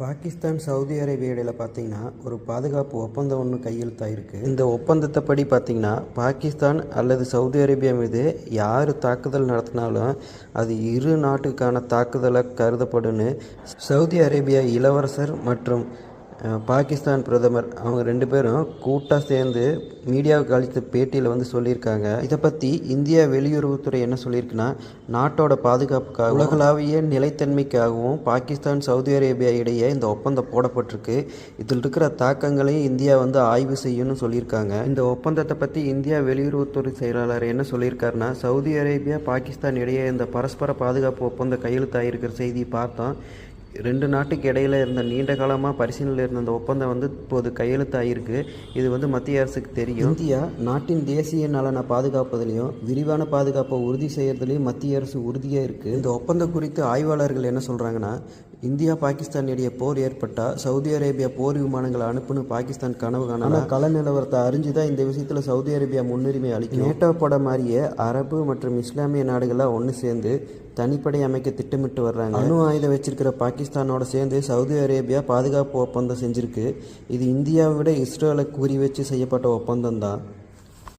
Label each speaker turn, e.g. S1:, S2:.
S1: Pakistan Saudi Arabia இடையில் பார்த்தீங்கன்னா ஒரு பாதுகாப்பு ஒப்பந்தம் ஒன்று கையெழுத்தாயிருக்கு இந்த ஒப்பந்தத்தை படி பார்த்தீங்கன்னா பாகிஸ்தான் அல்லது சவுதி அரேபியா மீது யார் தாக்குதல் நடத்தினாலும் அது இரு நாட்டுக்கான தாக்குதலாக கருதப்படும்னு சவுதி அரேபியா இளவரசர் மற்றும் பாகிஸ்தான் பிரதமர் அவங்க ரெண்டு பேரும் கூட்டாக சேர்ந்து மீடியாவுக்கு அளித்த பேட்டியில் வந்து சொல்லியிருக்காங்க. இதை பற்றி இந்தியா வெளியுறவுத்துறை என்ன சொல்லியிருக்குன்னா நாட்டோட பாதுகாப்புக்காக உலகளாவிய நிலைத்தன்மைக்காகவும் பாகிஸ்தான் சவுதி அரேபியா இடையே இந்த ஒப்பந்தம் போடப்பட்டிருக்கு. இதில் இருக்கிற தாக்கங்களையும் இந்தியா வந்து ஆய்வு செய்யணும்னு சொல்லியிருக்காங்க. இந்த ஒப்பந்தத்தை பற்றி இந்தியா வெளியுறவுத்துறை செயலாளர் என்ன சொல்லியிருக்காருன்னா சவுதி அரேபியா பாகிஸ்தான் இடையே இந்த பரஸ்பர பாதுகாப்பு ஒப்பந்தம் கையெழுத்தாகிருக்கிற செய்தி பார்த்தோம். ரெண்டு நாட்டுக்கு இடையில இருந்த நீண்ட காலமாக பரிசீலனையில் இருந்த அந்த ஒப்பந்தம் வந்து இப்போது கையெழுத்தாயிருக்கு. இது வந்து மத்திய அரசுக்கு தெரியும். இந்தியா நாட்டின் தேசிய நலனை பாதுகாப்பதிலையும் விரிவான பாதுகாப்பை உறுதி செய்யறதுலையும் மத்திய அரசு உறுதியாக இருக்குது இந்த ஒப்பந்தம் குறித்து ஆய்வாளர்கள் என்ன சொல்கிறாங்கன்னா இந்தியா பாகிஸ்தான் இடையே போர் ஏற்பட்டால் சவுதி அரேபியா போர் விமானங்களை அனுப்புன்னு பாகிஸ்தான் கனவு காண ஆனால் கள நிலவரத்தை அறிஞ்சு தான் இந்த விஷயத்தில் சவுதி அரேபியா முன்னுரிமை அளிக்கும். நேட்டோ பட மாதிரியே அரபு மற்றும் இஸ்லாமிய நாடுகளாக ஒன்று சேர்ந்து தனிப்படை அமைக்க திட்டமிட்டு வர்றாங்க. அணு ஆயுதம் வச்சிருக்கிற பாகிஸ்தானோட சேர்ந்து சவுதி அரேபியா பாதுகாப்பு ஒப்பந்தம் செஞ்சிருக்கு. இது இந்தியாவை விட இஸ்ரேலை குறி வச்சு செய்யப்பட்ட ஒப்பந்தம் தான்